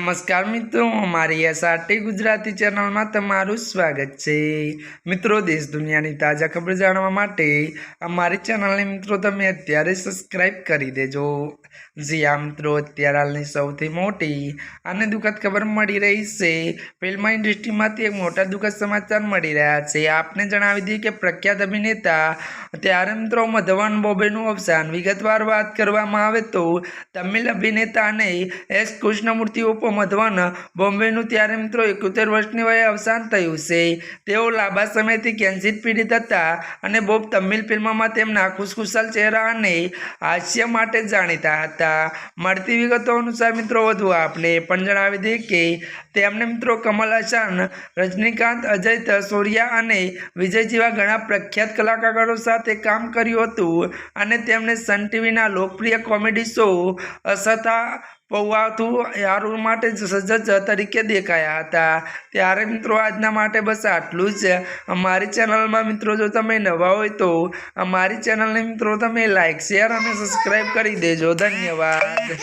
નમસ્કાર મિત્રો, અમારી એસઆરટી ગુજરાતી ચેનલમાં તમારું સ્વાગત છે. મિત્રો, દેશ દુનિયાની તાજા ખબર જાણવા માટે અમારી ચેનલને મિત્રો તમે અત્યારે સબસ્ક્રાઇબ કરી દેજો. જી આ મિત્રો, અત્યારે હાલની સૌથી મોટી અને દુઃખદ ખબર મળી રહી છે. ફિલ્મ ઇન્ડસ્ટ્રીમાંથી એક મોટા દુઃખદ સમાચાર મળી રહ્યા છે. આપને જણાવી દઈએ કે પ્રખ્યાત અભિનેતા ત્યારે મિત્રો મધવાન બોબેનું અવસાન. વિગતવાર વાત કરવામાં આવે તો તમિલ અભિનેતા અને એસ કૃષ્ણમૂર્તિ ઉપ મધવાન બોમ્બેનું ત્યારે મિત્રો એકોતેર વર્ષની વયે અવસાન થયું છે. તેઓ લાંબા સમયથી કેન્સર પીડિત હતા અને બોબ તમિલ ફિલ્મોમાં તેમના ખુશખુશાલ ચહેરા અને હાસ્ય માટે જાણીતા હતા. મળતી વિગતો અનુસાર મિત્રો વધુ આપણે પણ જણાવી દઈએ કે તેમને મિત્રો કમલ હસન, રજનીકાંત, અજય સૂર્યા અને વિજય જેવા ઘણા પ્રખ્યાત કલાકારો સાથે કામ કર્યું હતું અને તેમણે સન ટીવીના લોકપ્રિય કોમેડી શો અસતા પૌવાતું યારું માટે સજ્જ તરીકે દેખાયા હતા. ત્યારે મિત્રો આજના માટે બસ આટલું જ. અમારી ચેનલમાં મિત્રો જો તમે નવા હોય તો અમારી ચેનલને મિત્રો તમે લાઈક શેર અને સબસ્ક્રાઈબ કરી દેજો. ધન્યવાદ.